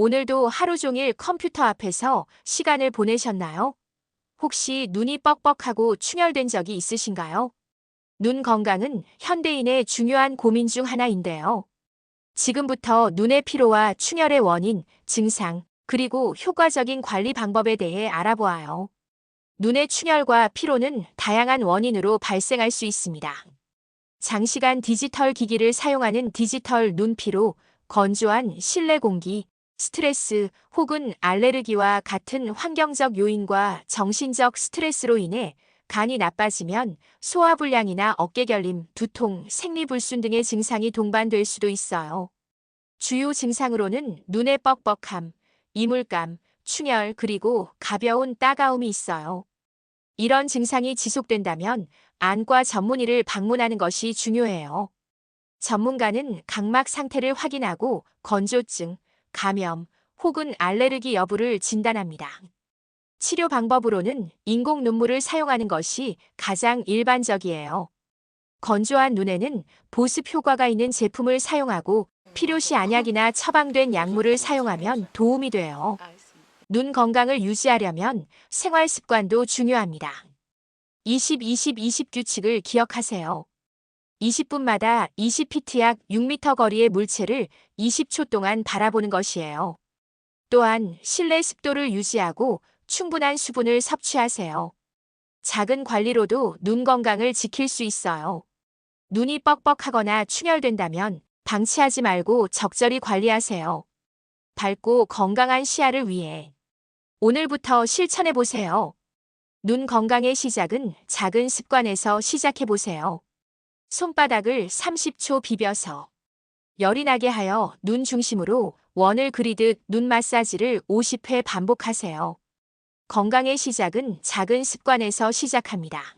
오늘도 하루 종일 컴퓨터 앞에서 시간을 보내셨나요? 혹시 눈이 뻑뻑하고 충혈된 적이 있으신가요? 눈 건강은 현대인의 중요한 고민 중 하나인데요. 지금부터 눈의 피로와 충혈의 원인, 증상, 그리고 효과적인 관리 방법에 대해 알아보아요. 눈의 충혈과 피로는 다양한 원인으로 발생할 수 있습니다. 장시간 디지털 기기를 사용하는 디지털 눈피로, 건조한 실내 공기, 스트레스 혹은 알레르기와 같은 환경적 요인과 정신적 스트레스로 인해 간이 나빠지면 소화불량이나 어깨결림, 두통, 생리불순 등의 증상이 동반될 수도 있어요. 주요 증상으로는 눈의 뻑뻑함, 이물감, 충혈, 그리고 가벼운 따가움이 있어요. 이런 증상이 지속된다면 안과 전문의를 방문하는 것이 중요해요. 전문가는 각막 상태를 확인하고 건조증, 감염 혹은 알레르기 여부를 진단합니다. 치료 방법으로는 인공 눈물을 사용하는 것이 가장 일반적이에요. 건조한 눈에는 보습 효과가 있는 제품을 사용하고 필요시 안약이나 처방된 약물을 사용하면 도움이 돼요. 눈 건강을 유지하려면 생활 습관도 중요합니다. 20-20-20 규칙을 기억하세요. 20분마다 20피트 약 6m 거리의 물체를 20초 동안 바라보는 것이에요. 또한 실내 습도를 유지하고 충분한 수분을 섭취하세요. 작은 관리로도 눈 건강을 지킬 수 있어요. 눈이 뻑뻑하거나 충혈된다면 방치하지 말고 적절히 관리하세요. 밝고 건강한 시야를 위해 오늘부터 실천해 보세요. 눈 건강의 시작은 작은 습관에서 시작해 보세요. 손바닥을 30초 비벼서 열이 나게 하여 눈 중심으로 원을 그리듯 눈 마사지를 50회 반복하세요. 건강의 시작은 작은 습관에서 시작합니다.